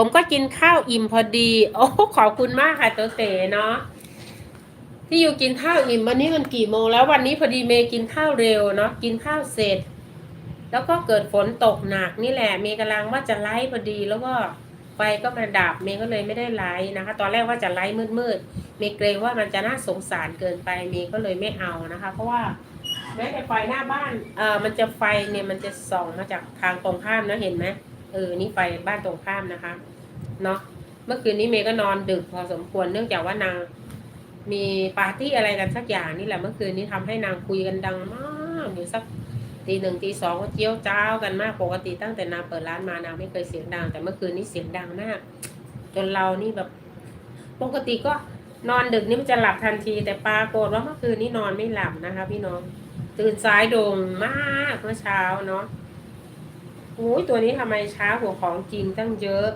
ผมก็กินข้าวอิ่มพอดี โอ้ขอบคุณมากค่ะตัวเต๋เนาะที่อยู่กินข้าวอิ่มวันนี้มันกี่โมงแล้ววันนี้พอดีเมย์กินข้าวเร็วเนาะกินข้าวเสร็จ แล้วก็เกิดฝนตกหนักนี่แหละ เมย์กำลังว่าจะไลฟ์พอดีแล้วก็ไฟก็มาดับเมย์ก็เลยไม่ได้ไลฟ์นะคะ ตอนแรกว่าจะไลฟ์มืดๆเมย์เกรงว่ามันจะน่าสงสารเกินไปเมย์ก็เลยไม่เอานะคะ เพราะว่าแม้แต่ไฟหน้าบ้านเออมันจะไฟเนี่ยมันจะส่องมาจากทางตรงข้ามนะเห็นไหม เออ นี่ไฟบ้านตรงข้ามนะคะ เนาะ เมื่อคืนนี้เมย์ก็นอนดึกพอสมควร เนื่องจากว่านาง มีปาร์ตี้อะไรกันสักอย่างนี่แหละ เมื่อคืนนี้ทำให้นางคุยกันดังมากอยู่สักตีหนึ่งตีสองก็เจียวจ้าวกันมาก ปกติตั้งแต่นางเปิดร้านมานางไม่เคยเสียงดัง แต่เมื่อคืนนี้เสียงดังมาก จนเรานี่แบบ ปกติก็นอนดึกนี่มันจะหลับทันที แต่ปรากฏว่าเมื่อคืนนี้นอนไม่หลับนะคะ พี่น้อง ตื่นสายโด่งมากเมื่อเช้าเนาะ โอ้ยตัวนี้ทำไมช้าหัวของจริงตั้งเยอะ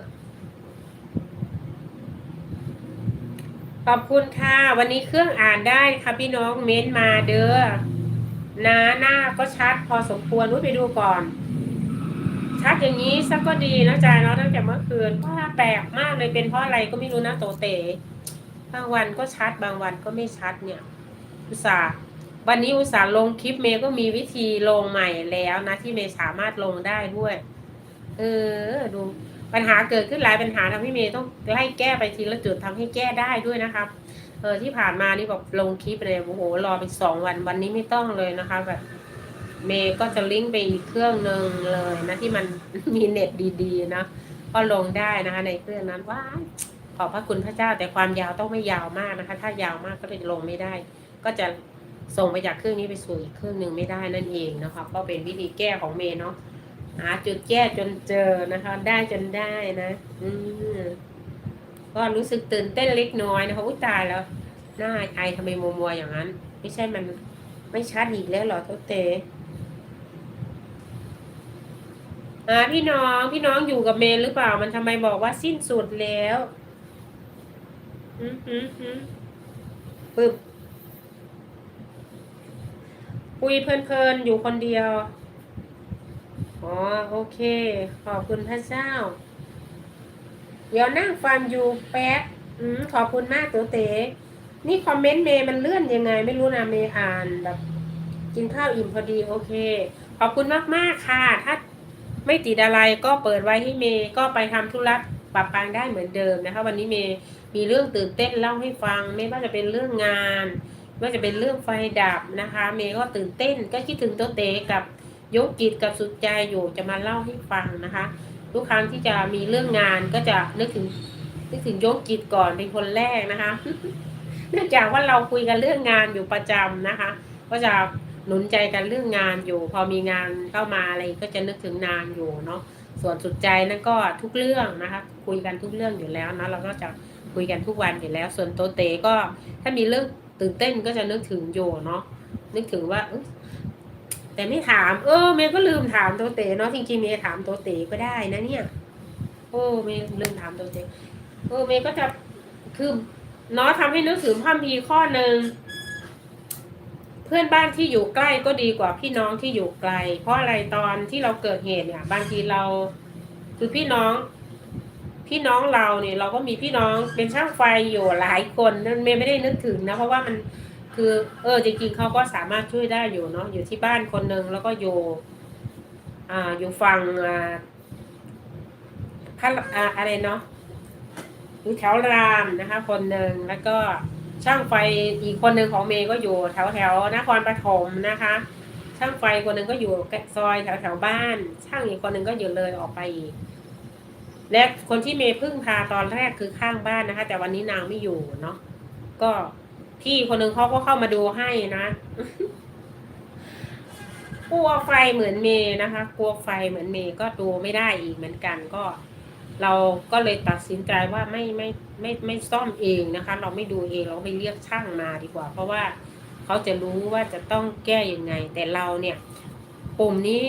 ขอบคุณค่ะ วันนี้เครื่องอ่านได้ค่ะพี่น้องเม้นมาเด้อหนาหน้าก็ชัดพอสมควรรู้ไปดูก่อน ชัดอย่างนี้สักก็ดีนะจ๊ะเนาะตั้งแต่เมื่อคืนว่าแปลกมากเลยเป็นเพราะอะไรก็ไม่รู้นะโตเต๋บางวันก็ชัดบางวันก็ไม่ชัดเนี่ยอุตส่าห์ วันนี้อุตส่าห์ลงคลิปเมย์ก็มีวิธีลงใหม่แล้วนะ ที่เมย์สามารถลงได้ด้วย เออ ดูปัญหาเกิดขึ้นหลายปัญหาทำให้เมย์ต้องไล่แก้ไปทีละจุดทำให้แก้ได้ด้วยนะครับ เออที่ผ่านมานี่บอกลงคลิปเลยโอ้โหรอไปสองวันวันนี้ไม่ต้องเลยนะคะแบบเมย์ก็จะลิงก์ไปอีกเครื่องหนึ่งเลยนะที่มันมีเน็ตดีๆนะก็ลงได้นะคะ ในเครื่องนั้นว้าขอบพระคุณพระเจ้าแต่ความยาวต้องไม่ยาวมากนะคะ ถ้ายาวมากก็จะลงไม่ได้ ก็จะ ส่งไปจากเครื่องนี้ไปสู่อีกเครื่องหนึ่งไม่ได้นั่นเองนะคะ ก็เป็นวิธีแก้ของเมย์เนาะหาจุดแก้จนเจอนะคะ ได้จนได้นะ อืก็รู้สึกตื่นเต้นเล็กน้อยนะคะอุ้ยตายแล้ว หน้าไอทำไมมัวมัวๆอย่างนั้น ไม่ใช่มันไม่ชัดอีกแล้วเหรอเท่าเตอ่าพี่น้องพี่น้องอยู่กับเมนหรือเปล่า มันทำไมบอกว่าสิ้นสุดแล้ว อืมอืมอืมปึ๊บ คุยเพลินๆอยู่คนเดียว อ๋อโอเค ขอบคุณพระเจ้า เดี๋ยวนั่งฟังอยู่แป๊บอืมขอบคุณมากตัวเต๋นี่คอมเมนต์เมย์มันเลื่อนยังไง ไม่รู้นะเมย์อ่านแบบกินข้าวอิ่มพอดีโอเค ขอบคุณมากๆค่ะ ถ้าไม่ติดอะไรก็เปิดไว้ให้เมย์ก็ไปทำธุระปรับปางได้เหมือนเดิมนะคะ วันนี้เมย์มีเรื่องตื่นเต้นเล่าให้ฟัง ไม่ว่าจะเป็นเรื่องงาน ว่าจะเป็นเรื่องไฟดับนะคะ เมย์ก็ตื่นเต้นก็คิดถึงโตเตกับยกจิตกับสุดใจอยู่จะมาเล่าให้ฟังนะคะ ทุกครั้งที่จะมีเรื่องงานก็จะนึกถึงนึกถึงยกจิตก่อนเป็นคนแรกนะคะ เนื่องจากว่าเราคุยกันเรื่องงานอยู่ประจำนะคะ ก็จะหนุนใจกันเรื่องงานอยู่ พอมีงานเข้ามาอะไรก็จะนึกถึงนานอยู่เนาะส่วนสุดใจนั่นก็ทุกเรื่องนะคะ คุยกันทุกเรื่องอยู่แล้วนะเราก็จะคุยกันทุกวันอยู่แล้ว ส่วนโตเตก็ถ้ามีเรื่อง ตื่นเต้นก็จะนึกถึงโยเนาะนึกถึงว่าแต่ไม่ถาม เออเมย์ก็ลืมถามโตเตเนาะจริงๆเมย์ถามโตเตก็ได้นะเนี่ยโอ้เมย์ลืมถามโตเตเออเมย์ก็จะคือเนาะทำให้นึกถึงพระมีข้อหนึ่งเพื่อนบ้านที่อยู่ใกล้ก็ดีกว่าพี่น้องที่อยู่ไกล เพราะอะไรตอนที่เราเกิดเหตุเนี่ย บางทีเราคือพี่น้อง พี่น้องเราเนี่ยเราก็มีพี่น้องเป็นช่างไฟอยู่หลายคนนั่นเมย์ไม่ได้นึกถึงนะ เพราะว่ามันคือ เออจริง ๆเขาก็สามารถช่วยได้อยู่เนาะอยู่ที่บ้านคนหนึ่งแล้วก็อยู่ อ่าอยู่ฝั่งอ่าพระอ่าอะไรเนาะอยู่แถวรามนะคะ คนหนึ่งแล้วก็ช่างไฟอีกคนหนึ่งของเมย์ก็อยู่แถวแถวนครปฐมนะคะ ช่างไฟคนหนึ่งก็อยู่ซอยแถวแถวบ้าน ช่างอีกคนหนึ่งก็อยู่เลยออกไปอีก และคนที่เมย์พึ่งพาตอนแรกคือข้างบ้านนะคะ แต่วันนี้นางไม่อยู่เนาะก็พี่คนหนึ่งเขาก็เข้ามาดูให้นะกลัวไฟเหมือนเมย์นะคะ กลัวไฟเหมือนเมย์ก็ดูไม่ได้อีกเหมือนกันก็ เราก็เลยตัดสินใจว่าไม่ไม่ไม่ไม่ซ่อมเองนะคะ เราไม่ดูเองเราไปเรียกช่างมาดีกว่า เพราะว่าเขาจะรู้ว่าจะต้องแก้ยังไง แต่เราเนี่ย ปุ่มนี้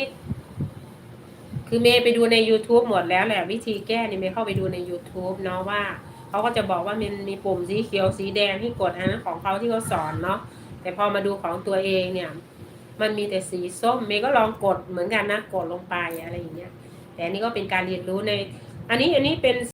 คือเมย์ไปดูใน YouTube หมดแล้วแหละวิธีแก้นี่เมย์เข้าไปดูใน YouTube เนาะว่าเขาก็จะบอกว่ามันมีปุ่มสีเขียวสีแดงที่กดอันนั้นของเขาที่เขาสอนเนาะแต่พอมาดูของตัวเองเนี่ย มันมีแต่สีส้มเมย์ก็ลองกดเหมือนกันนะกดลงไปอะไรอย่างเงี้ยแต่อันนี้ก็เป็นการเรียนรู้ใน อันนี้อันนี้เป็น